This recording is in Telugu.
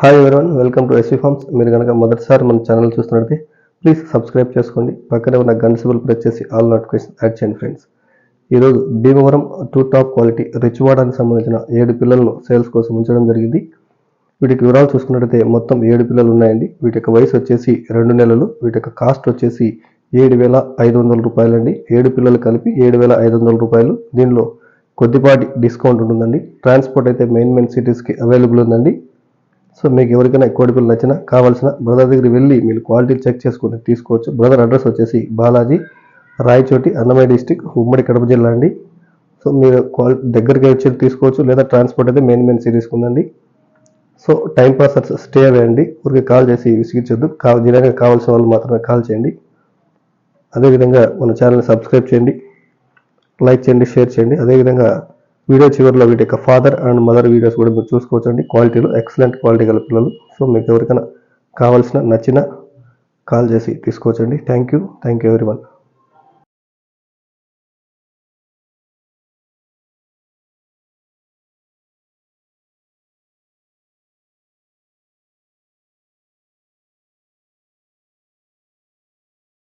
Hi everyone welcome to SV farms మీరు కనుక మొదటిసారి మన ఛానల్ చూస్తున్నట్లయితే ప్లీజ్ సబ్స్క్రైబ్ చేసుకోండి. పక్కనే ఉన్న గన్ సింబల్ ప్రెస్ చేసి ఆల్ నోటిఫికేషన్ యాడ్ చేయండి ఫ్రెండ్స్ ఈరోజు భీమవరం టూ టాప్ క్వాలిటీ రిచ్ వాడానికి సంబంధించిన ఏడు పిల్లలను సేల్స్ కోసం ఉంచడం జరిగింది. వీటికి వివరాలు చూసుకున్నట్లయితే మొత్తం ఏడు పిల్లలు ఉన్నాయండి. వీటి యొక్క వయసు వచ్చేసి రెండు నెలలు వీటి యొక్క కాస్ట్ వచ్చేసి ఏడు వేల ఐదు వందల రూపాయలు అండి ఏడు పిల్లలు కలిపి ఏడు వేల ఐదు వందల రూపాయలు. దీనిలో కొద్దిపాటి డిస్కౌంట్ ఉంటుందండి. ట్రాన్స్పోర్ట్ అయితే మెయిన్ మెయిన్ సిటీస్కి అవైలబుల్ ఉందండి. సో మీకు ఎవరికైనా కోడి పిల్లలు నచ్చినా కావాల్సిన బ్రదర్ దగ్గరికి వెళ్ళి మీరు క్వాలిటీ చెక్ చేసుకుని తీసుకోవచ్చు. బ్రదర్ అడ్రస్ వచ్చేసి బాలాజీ రాయచోటి అన్నమయ్య డిస్టిక్ ఉమ్మడి కడప జిల్లా అండి. సో మీరు క్వాలి దగ్గరికి వచ్చి తీసుకోవచ్చు లేదా ట్రాన్స్పోర్ట్ అయితే మెయిన్ మెయిన్ సిరీస్ ఉందండి. సో టైం పాస్ స్టే అవ్వండి ఊరికి కాల్ చేసి విసిగించొద్దు. కా జిల్లాగా కావాల్సిన వాళ్ళు మాత్రమే కాల్ చేయండి. అదేవిధంగా మన ఛానల్ని సబ్స్క్రైబ్ చేయండి. లైక్ చేయండి షేర్ చేయండి. అదేవిధంగా వీడియో చివరిలో వీటి యొక్క ఫాదర్ అండ్ మదర్ వీడియోస్ కూడా మీరు చూసుకోవచ్చండి. క్వాలిటీలో ఎక్సలెంట్ క్వాలిటీ గల పిల్లలు. సో మీకు ఎవరికైనా కావాల్సిన నచ్చిన కాల్ చేసి తీసుకోవచ్చండి. థ్యాంక్ యూ థ్యాంక్ యూ ఎవరి